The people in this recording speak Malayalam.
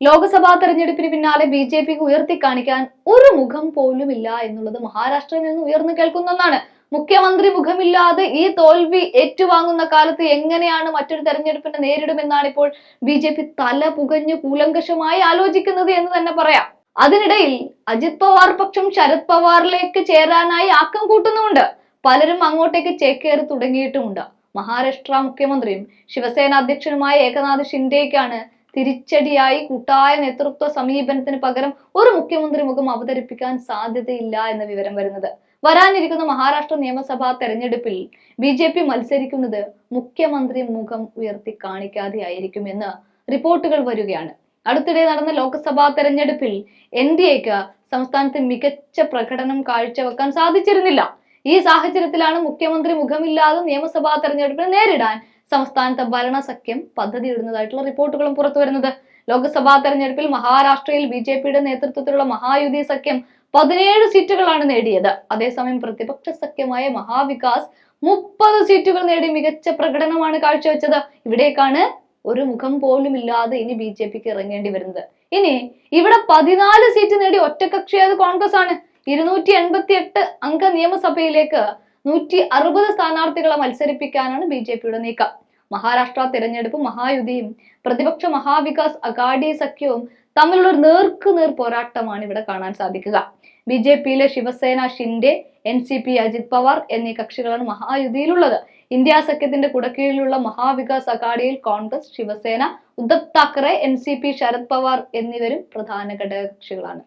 ലോക്സഭാ തെരഞ്ഞെടുപ്പിന് പിന്നാലെ ബി ജെ പിക്ക് ഉയർത്തി കാണിക്കാൻ ഒരു മുഖം പോലും ഇല്ല എന്നുള്ളത് മഹാരാഷ്ട്രയിൽ നിന്ന് ഉയർന്നു കേൾക്കുന്ന ഒന്നാണ്. മുഖ്യമന്ത്രി മുഖമില്ലാതെ ഈ തോൽവി ഏറ്റുവാങ്ങുന്ന കാലത്ത് എങ്ങനെയാണ് മറ്റൊരു തെരഞ്ഞെടുപ്പിനെ നേരിടുമെന്നാണ് ഇപ്പോൾ ബി ജെ പി തല പുകഞ്ഞു കൂലങ്കഷമായി ആലോചിക്കുന്നത് എന്ന് തന്നെ പറയാം. അതിനിടയിൽ അജിത് പവാർ പക്ഷം ശരത് പവാറിലേക്ക് ചേരാനായി ആക്കം കൂട്ടുന്നുമുണ്ട്. പലരും അങ്ങോട്ടേക്ക് ചേക്കേറി തുടങ്ങിയിട്ടുമുണ്ട്. മഹാരാഷ്ട്ര മുഖ്യമന്ത്രിയും ശിവസേന അധ്യക്ഷനുമായ ഏകനാഥ് ഷിൻഡേക്കാണ് തിരിച്ചടിയായി കൂട്ടായ നേതൃത്വ സമീപനത്തിന് പകരം ഒരു മുഖ്യമന്ത്രി മുഖം അവതരിപ്പിക്കാൻ സാധ്യതയില്ല എന്ന വിവരം വരുന്നത്. വരാനിരിക്കുന്ന മഹാരാഷ്ട്ര നിയമസഭാ തെരഞ്ഞെടുപ്പിൽ ബി ജെ പി മത്സരിക്കുന്നത് മുഖ്യമന്ത്രി മുഖം ഉയർത്തി കാണിക്കാതെ ആയിരിക്കുമെന്ന് റിപ്പോർട്ടുകൾ വരികയാണ്. അടുത്തിടെ നടന്ന ലോക്സഭാ തെരഞ്ഞെടുപ്പിൽ എൻ ഡി എക്ക് സംസ്ഥാനത്ത് മികച്ച പ്രകടനം കാഴ്ചവെക്കാൻ സാധിച്ചിരുന്നില്ല. ഈ സാഹചര്യത്തിലാണ് മുഖ്യമന്ത്രി മുഖമില്ലാതെ നിയമസഭാ തെരഞ്ഞെടുപ്പിനെ നേരിടാൻ സംസ്ഥാനത്തെ ഭരണസഖ്യം പദ്ധതിയിടുന്നതായിട്ടുള്ള റിപ്പോർട്ടുകളും പുറത്തു വരുന്നത്. ലോക്സഭാ തെരഞ്ഞെടുപ്പിൽ മഹാരാഷ്ട്രയിൽ ബി ജെ പിയുടെ നേതൃത്വത്തിലുള്ള മഹായുതി സഖ്യം പതിനേഴ് സീറ്റുകളാണ് നേടിയത്. അതേസമയം പ്രതിപക്ഷ സഖ്യമായ മഹാവികാസ് മുപ്പത് സീറ്റുകൾ നേടി മികച്ച പ്രകടനമാണ് കാഴ്ചവെച്ചത്. ഇവിടേക്കാണ് ഒരു മുഖം പോലും ഇല്ലാതെ ഇനി ബി ജെ പിക്ക് ഇറങ്ങേണ്ടി വരുന്നത്. ഇനി ഇവിടെ പതിനാല് സീറ്റ് നേടി ഒറ്റകക്ഷിയായത് കോൺഗ്രസ് ആണ് ഇരുന്നൂറ്റി എൺപത്തി എട്ട് അംഗ നിയമസഭയിലേക്ക് നൂറ്റി അറുപത് സ്ഥാനാർത്ഥികളെ മത്സരിപ്പിക്കാനാണ് ബി ജെ പിയുടെ നീക്കം. മഹാരാഷ്ട്ര തിരഞ്ഞെടുപ്പ് മഹായുതിയും പ്രതിപക്ഷ മഹാവികാസ് അഗാഡി സഖ്യവും തമ്മിലുള്ള ഒരു നേർക്ക് നേർ പോരാട്ടമാണ് ഇവിടെ കാണാൻ സാധിക്കുക. ബി ജെ പിയിലെ Shiv Sena Shinde N C P Ajit Pawar എന്നീ കക്ഷികളാണ് മഹായുതിയിലുള്ളത്. ഇന്ത്യ സഖ്യത്തിന്റെ കുടക്കീഴിലുള്ള Mahavikas അഗാഡിയിൽ Congress Shiv Sena Uddhav Thackeray N C P Sharad Pawar എന്നിവരും പ്രധാന ഘടകകക്ഷികളാണ്.